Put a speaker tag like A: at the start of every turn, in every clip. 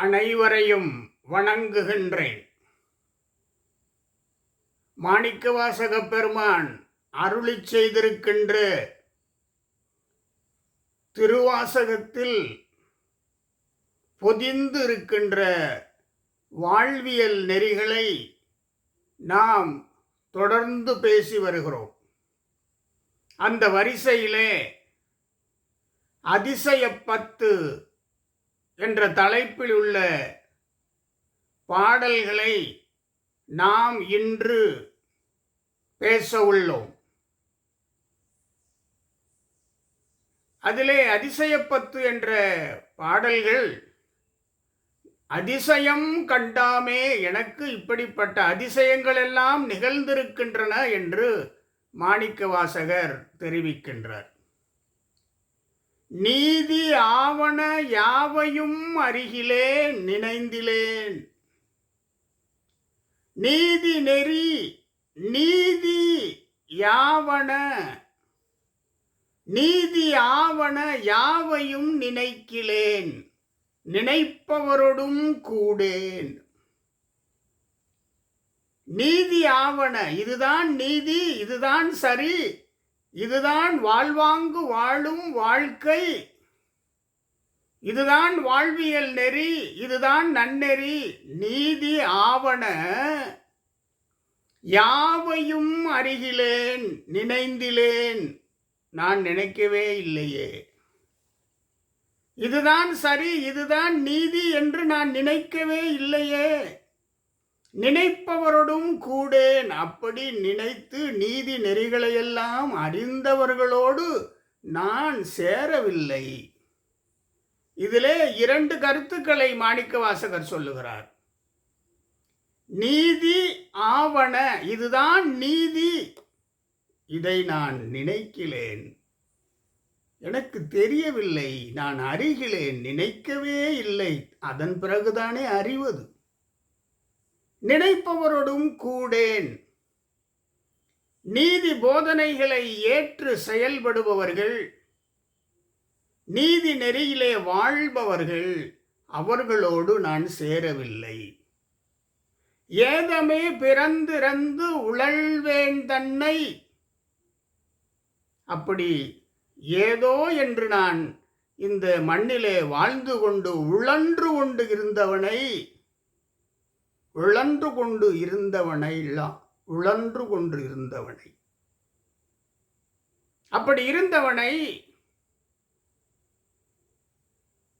A: அனைவரையும் வணங்குகின்றேன். மாணிக்கவாசக பெருமான் அருளி செய்திருக்கின்ற திருவாசகத்தில் பொதிந்து இருக்கின்ற வாழ்வியல் நெறிகளை நாம் தொடர்ந்து பேசி வருகிறோம். அந்த வரிசையிலே அதிசயப்பத்து என்ற தலைப்பில் உள்ள பாடல்களை நாம் இன்று பேச உள்ளோம். அதிலே அதிசயப்பத்து என்ற பாடல்கள் அதிசயம் கண்டாமே எனக்கு இப்படிப்பட்ட அதிசயங்கள் எல்லாம் நிகழ்ந்திருக்கின்றன என்று மாணிக்க வாசகர் தெரிவிக்கின்றார். நீதி ஆவண யாவையும் அருகிலேன் நினைந்திலேன். நீதி நெறி நீதி யாவன நீதி ஆவண யாவையும் நினைக்கிலேன். நினைப்பவரோடும் கூடேன். நீதி ஆவண இதுதான் நீதி இதுதான் சரி. இதுதான் வாழ்வாங்கு வாழும் வாழ்க்கை. இதுதான் வாழ்வியல் நெறி இதுதான் நன்னெறி. நீதி ஆவண யாவையும் அருகிலேன் நினைந்திலேன். நான் நினைக்கவே இல்லையே. இதுதான் சரி இதுதான் நீதி என்று நான் நினைக்கவே இல்லையே. நினைப்பவரோடும் கூடேன் அப்படி நினைத்து நீதி நெறிகளையெல்லாம் அறிந்தவர்களோடு நான் சேரவில்லை. இதிலே இரண்டு கருத்துக்களை மாணிக்க வாசகர் சொல்லுகிறார். நீதி ஆவண இதுதான் நீதி. இதை நான் நினைக்கிறேன். எனக்கு தெரியவில்லை. நான் அறிகிறேன். நினைக்கவே இல்லை. அதன் பிறகுதானே அறிவது. நினைப்பவரோடும் கூடேன். நீதி போதனைகளை ஏற்று செயல்படுபவர்கள் நீதி நெறியிலே வாழ்பவர்கள் அவர்களோடு நான் சேரவில்லை. ஏதமே பிறந்திறந்து உழல்வேன் தன்னை. அப்படி ஏதோ என்று நான் இந்த மண்ணிலே வாழ்ந்து கொண்டு உழன்று கொண்டு இருந்தவனை உழன்று கொண்டு இருந்தவனை உழன்று கொண்டு இருந்தவனை. அப்படி இருந்தவனை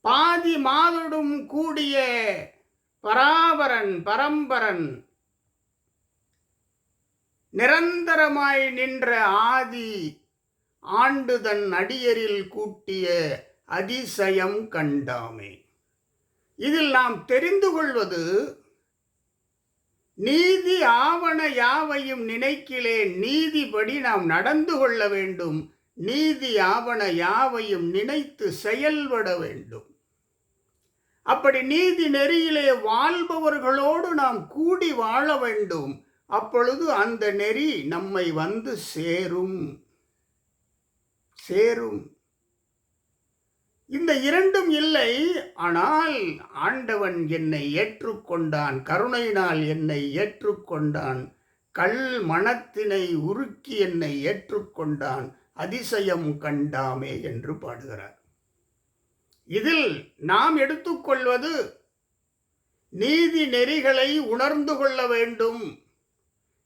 A: பாதி மாதொடும் கூடிய பராபரன் பரம்பரன் நிரந்தரமாய் நின்ற ஆதி ஆண்டு தன் அடியரில் கூட்டிய அதிசயம் கண்டாமே. இதில் நாம் தெரிந்து கொள்வது நீதி ஆவண யாவையும் நினைக்கிலேன் நீதிபடி நாம் நடந்து கொள்ள வேண்டும். நீதி ஆவண யாவையும் நினைத்து செயல்பட வேண்டும். அப்படி நீதி நெறியிலே வாழ்பவர்களோடு நாம் கூடி வாழ வேண்டும். அப்பொழுது அந்த நெறி நம்மை வந்து சேரும். சேரும். இந்த இரண்டும் இல்லை. ஆனால் ஆண்டவன் என்னை ஏற்றுக்கொண்டான் கருணையினால் என்னை ஏற்றுக்கொண்டான் கல் மனத்தினை உருக்கி என்னை ஏற்றுக்கொண்டான் அதிசயம் கண்டாமே என்று பாடுகிறார். இதில் நாம் எடுத்துக்கொள்வது நீதி நெறிகளை உணர்ந்து கொள்ள வேண்டும்.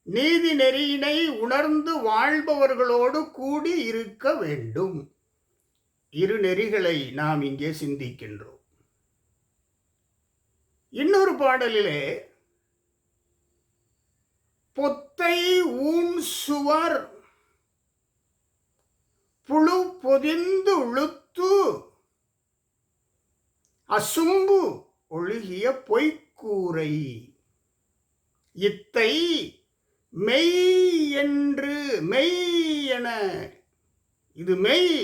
A: நீதி நெறியினை உணர்ந்து வாழ்பவர்களோடு கூடி இருக்க வேண்டும். இரு நெறிகளை நாம் இங்கே சிந்திக்கின்றோம். இன்னொரு பாடலிலே பொத்தை ஊன் சுவர் புழு பொதிந்து உளுத்து அசும்பு ஒழுகிய பொய்க்கூரை. இத்தை மெய் என்று மெய் என இது மெய்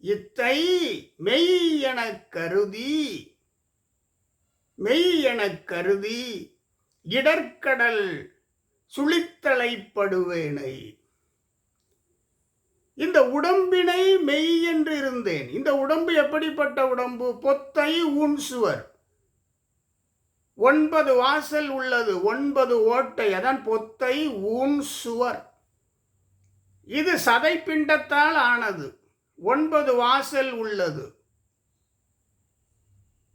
A: இத்தை மெய் எனக் கருதி மெய் எனக் கருதி இடர்க்கடல் சுழித்தலைப்படுவேனை. இந்த உடம்பினை மெய் என்று இருந்தேன். இந்த உடம்பு எப்படிப்பட்ட உடம்பு? பொத்தை ஊன் சுவர். ஒன்பது வாசல் உள்ளது ஒன்பது ஓட்டை அதான் பொத்தை ஊன் சுவர். இது சதை பிண்டத்தால் ஆனது. ஒன்பது வாசல் உள்ளது.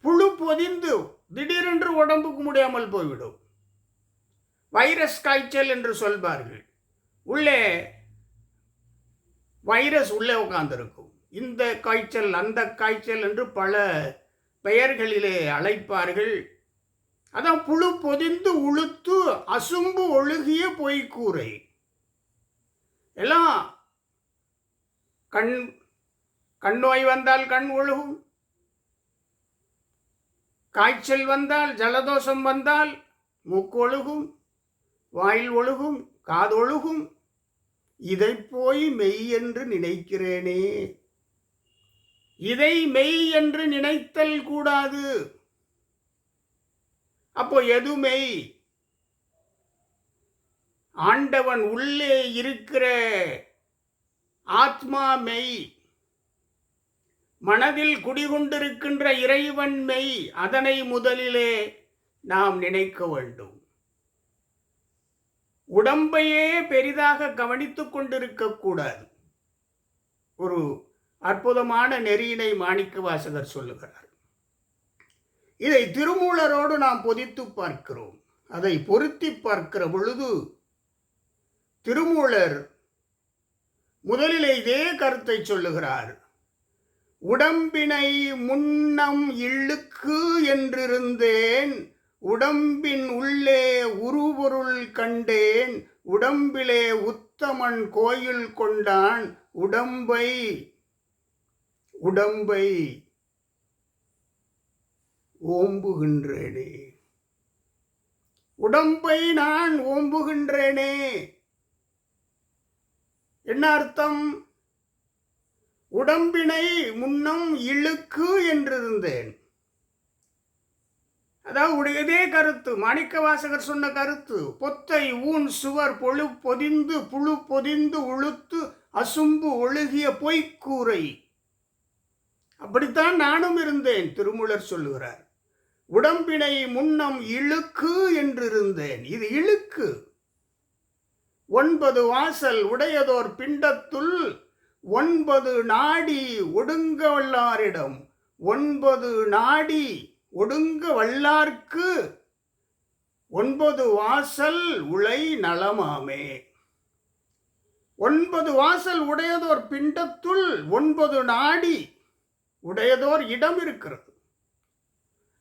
A: புழு பொதிந்து திடீரென்று உடம்புக்கு முடியாமல் போய்விடும். வைரஸ் காய்ச்சல் என்று சொல்வார்கள். உள்ளே வைரஸ் உள்ளே உட்கார்ந்திருக்கும். இந்த காய்ச்சல் அந்த காய்ச்சல் என்று பல பெயர்களிலே அழைப்பார்கள். அதான் புழு பொதிந்து உளுத்து அசும்பு ஒழுகிய பொய்க்கூரை. எல்லாம் கண் கண் நோய் வந்தால் கண் ஒழுகும். காய்ச்சல் வந்தால் ஜலதோஷம் வந்தால் மூக்கு ஒழுகும். வாயில் ஒழுகும் காதொழுகும் இதை போய் மெய் என்று நினைக்கிறேனே. இதை மெய் என்று நினைத்தல் கூடாது. அப்போ எது மெய்? ஆண்டவன் உள்ளே இருக்கிற ஆத்மா மெய். மனதில் குடிகொண்டிருக்கின்ற இறைவன் மெய் அதனை முதலிலே நாம் நினைக்க வேண்டும். உடம்பையே பெரிதாக கவனித்துக் கொண்டிருக்கக்கூடாது ஒரு அற்புதமான நெறியினை மாணிக்க வாசகர் சொல்லுகிறார். இதை திருமூலரோடு நாம் பொதித்து பார்க்கிறோம். அதை பொருத்தி பார்க்கிற பொழுது திருமூலர் முதலில் இதே கருத்தை சொல்லுகிறார். உடம்பினை முன்னம் இழுக்கு என்றிருந்தேன். உடம்பின் உள்ளே உருபொருள் கண்டேன். உடம்பிலே உத்தமன் கோயில் கொண்டான். உடம்பை உடம்பை ஓம்புகின்றேனே. உடம்பை நான் ஓம்புகின்றேனே. என்ன அர்த்தம்? உடம்பினை முன்னம் இழுக்கு என்றிருந்தேன். அதாவது இதே கருத்து. மாணிக்க வாசகர் சொன்ன கருத்து. பொத்தை ஊன் சுவர் பொழு பொதிந்து புழு பொதிந்து உளுத்து அசும்பு ஒழுகிய பொய்க்கூரை. அப்படித்தான் நானும் இருந்தேன் திருமூலர் சொல்லுகிறார். உடம்பினை முன்னம் இழுக்கு என்றிருந்தேன். இது இழுக்கு. ஒன்பது வாசல் உடையதோர் பிண்டத்துள் ஒன்பது நாடி ஒடுங்க வல்லாரிடம் ஒன்பது நாடி ஒடுங்க வல்லார்க்கு ஒன்பது வாசல் உளை நலமாமே. ஒன்பது வாசல் உடையதோர் பிண்டத்துள் ஒன்பது நாடி உடையதோர் இடம் இருக்கிறது.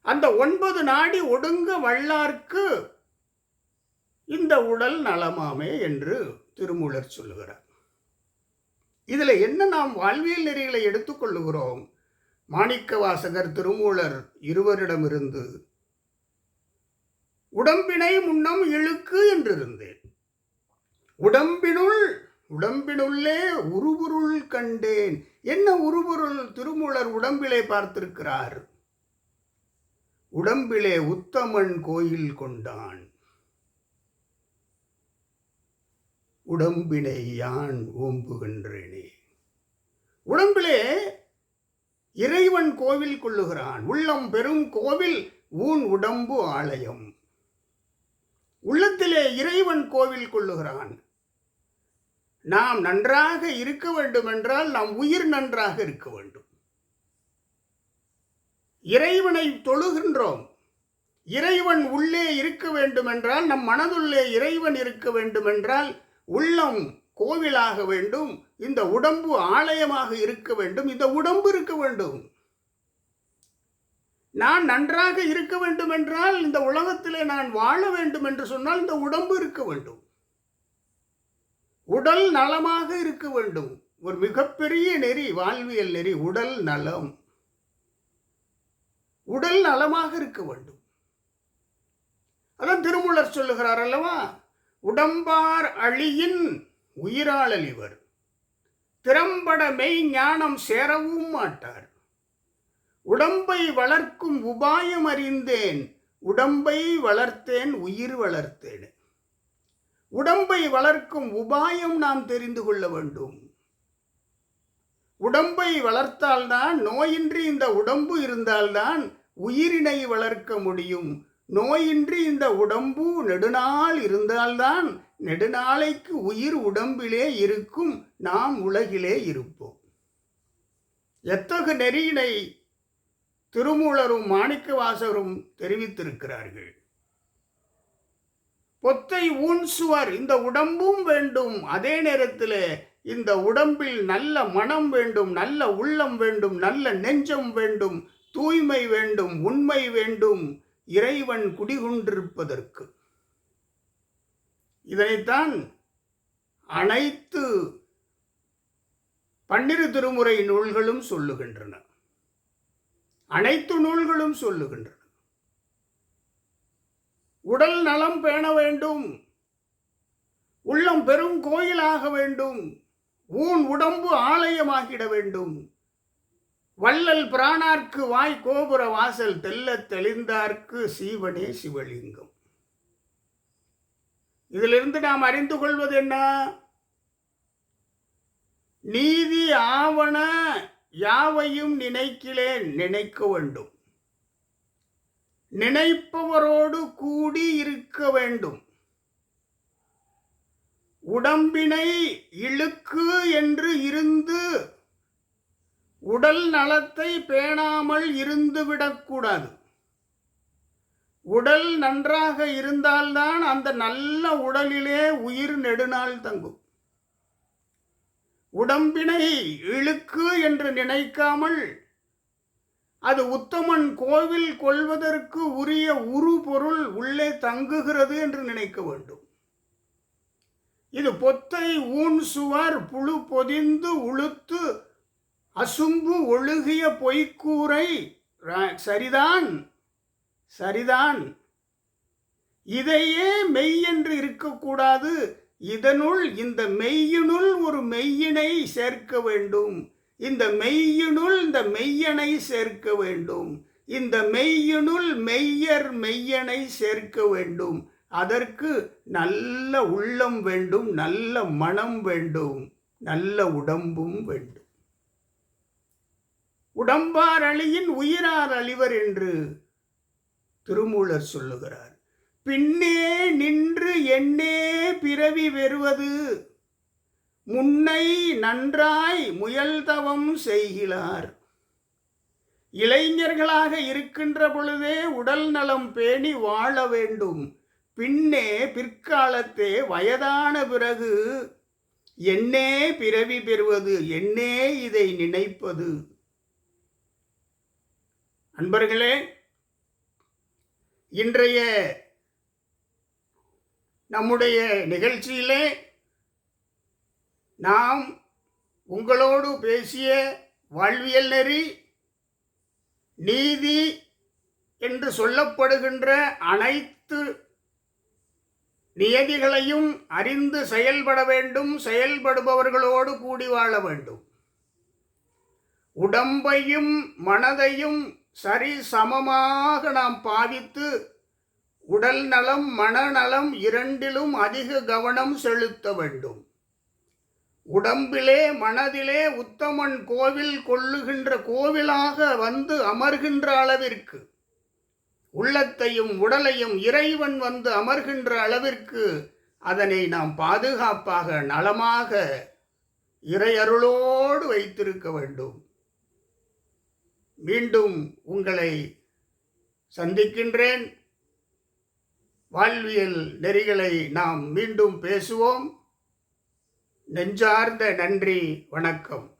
A: அந்த ஒன்பது நாடி ஒடுங்க வல்லார்க்கு இந்த உடல் நலமாமே என்று திருமூலர் சொல்லுகிறார். இதில் என்ன நாம் வாழ்வியல் நெறிகளை எடுத்துக்கொள்ளுகிறோம்? மாணிக்க வாசகர் திருமூலர் இருவரிடமிருந்து உடம்பினை முன்னம் இழுக்கு என்றிருந்தேன். உடம்பினுள் உடம்பினுள்ளே உருபொருள் கண்டேன். என்ன உருபொருள்? திருமூலர் உடம்பிலே பார்த்திருக்கிறார். உடம்பிலே உத்தமன் கோயில் கொண்டான். உடம்பினை யான் ஓம்புகின்றேனே. உடம்பிலே இறைவன் கோவில் கொள்ளுகிறான். உள்ளம் பெரும் கோவில் ஊன் உடம்பு ஆலயம். உள்ளத்திலே இறைவன் கோவில் கொள்ளுகிறான். நாம் நன்றாக இருக்க வேண்டுமென்றால் நாம் உயிர் நன்றாக இருக்க வேண்டும். இறைவனை தொழுகின்றோம். இறைவன் உள்ளே இருக்க வேண்டுமென்றால் நம் மனதுள்ளே இறைவன் இருக்க வேண்டுமென்றால் உள்ளம் கோவிலாக வேண்டும் இந்த உடம்பு ஆலயமாக இருக்க வேண்டும் இந்த உடம்பு இருக்க வேண்டும். நான் நன்றாக இருக்க வேண்டும் என்றால் இந்த உலகத்திலே நான் வாழ வேண்டும் என்று சொன்னால் இந்த உடம்பு இருக்க வேண்டும். உடல் நலமாக இருக்க வேண்டும். ஒரு மிகப்பெரிய நெறி வாழ்வியல் நெறி உடல் நலம். உடல் நலமாக இருக்க வேண்டும். அதான் திருமூலர் சொல்லுகிறார் அல்லவா? உடம்பார் அழியின் உயிராளல் இவர். திறம்பட மெய் ஞானம் சேரவும் மாட்டார். உடம்பை வளர்க்கும் உபாயம் அறிந்தேன் உடம்பை வளர்த்தேன் உயிர் வளர்த்தேன். உடம்பை வளர்க்கும் உபாயம் நாம் தெரிந்து கொள்ள வேண்டும். உடம்பை வளர்த்தால்தான் நோயின்றி இந்த உடம்பு இருந்தால்தான் உயிரினை வளர்க்க முடியும். நோயின்றி இந்த உடம்பு நெடுநாள் இருந்தால்தான் நெடுநாளைக்கு உயிர் உடம்பிலே இருக்கும் நாம் உலகிலே இருப்போம். எத்தகு நெறியினை திருமூலரும் மாணிக்கவாசகரும் தெரிவித்திருக்கிறார்கள். பொத்தை ஊன் சுவர் இந்த உடம்பும் வேண்டும். அதே நேரத்தில் இந்த உடம்பில் நல்ல மனம் வேண்டும் நல்ல உள்ளம் வேண்டும் நல்ல நெஞ்சம் வேண்டும் தூய்மை வேண்டும் உண்மை வேண்டும். இறைவன் குடிகொண்டிருப்பதற்கு. இதனைத்தான் அனைத்து பன்னிரு திருமுறை நூல்களும் சொல்லுகின்றன. அனைத்து நூல்களும் சொல்லுகின்றன. உடல் நலம் பேண வேண்டும். உள்ளம் பெரும் கோயிலாக வேண்டும். ஊன் உடம்பு ஆலயமாகிட வேண்டும். வள்ளல் பிராணார்க்கு வாய் கோபுர வாசல் தெல்ல தெளிந்தார்க்கு சீவனே சிவலிங்கம். இதிலிருந்து நாம் அறிந்து கொள்வது என்ன? நீதி ஆவண யாவையும் நினைக்கிலே நினைக்க வேண்டும். நினைப்பவரோடு கூடி இருக்க வேண்டும். உடம்பினை இழுக்கு என்று இருந்து உடல் நலத்தை பேணாமல் இருந்து விடக்கூடாது. உடல் நன்றாக இருந்தால்தான் அந்த நல்ல உடலிலே உயிர் நெடுநாள் தங்கும். உடம்பினை இழுக்கு என்று நினைக்காமல் அது உத்தமன் கோவில் கொள்வதற்கு உரிய உரு பொருள் உள்ளே தங்குகிறது என்று நினைக்க வேண்டும். இது பொத்தை ஊன் சுவர் புழு பொதிந்து உளுத்து அசும்பு ஒழுகிய பொய்க்கூரை சரிதான் சரிதான். இதையே மெய் என்று இருக்கக்கூடாது. இதனுள் இந்த மெய்யினுள் ஒரு மெய்யினை சேர்க்க வேண்டும். இந்த மெய்யினுள் இந்த மெய்யனை சேர்க்க வேண்டும். இந்த மெய்யினுள் மெய்யர் மெய்யனை சேர்க்க வேண்டும். அதற்கு நல்ல உள்ளம் வேண்டும் நல்ல மனம் வேண்டும் நல்ல உடம்பும் வேண்டும். உடம்பார் அழியின் உயிரார் அழிவர் என்று திருமூலர் சொல்லுகிறார். பின்னே நின்று என்னே பிறவி பெறுவது முன்னை நன்றாய் முயல்தவம் செய்கிறார். இளைஞர்களாக இருக்கின்ற பொழுதே உடல் நலம் பேணி வாழ வேண்டும். பின்னே பிற்காலத்தே வயதான பிறகு என்னே பிறவி பெறுவது? என்னே இதை நினைப்பது? அன்பர்களே இன்றைய நம்முடைய நிகழ்ச்சியிலே நாம் உங்களோடு பேசிய வாழ்வியல் நெறி நீதி என்று சொல்லப்படுகின்ற அனைத்து நியதிகளையும் அறிந்து செயல்பட வேண்டும் செயல்படுபவர்களோடு கூடி வாழ வேண்டும். உடம்பையும் மனதையும் சரி சமமாக நாம் பாவித்து உடல் நலம் மனநலம் இரண்டிலும் அதிக கவனம் செலுத்த வேண்டும். உடம்பிலே மனதிலே உத்தமன் கோவில் கொள்ளுகின்ற கோவிலாக வந்து அமர்கின்ற அளவிற்கு உள்ளத்தையும் உடலையும் இறைவன் வந்து அமர்கின்ற அளவிற்கு அதனை நாம் பாதுகாப்பாக நலமாக இறையருளோடு வைத்திருக்க வேண்டும். மீண்டும் உங்களை சந்திக்கின்றேன். வாழ்வியல் நெறிகளை நாம் மீண்டும் பேசுவோம். நெஞ்சார்ந்த நன்றி வணக்கம்.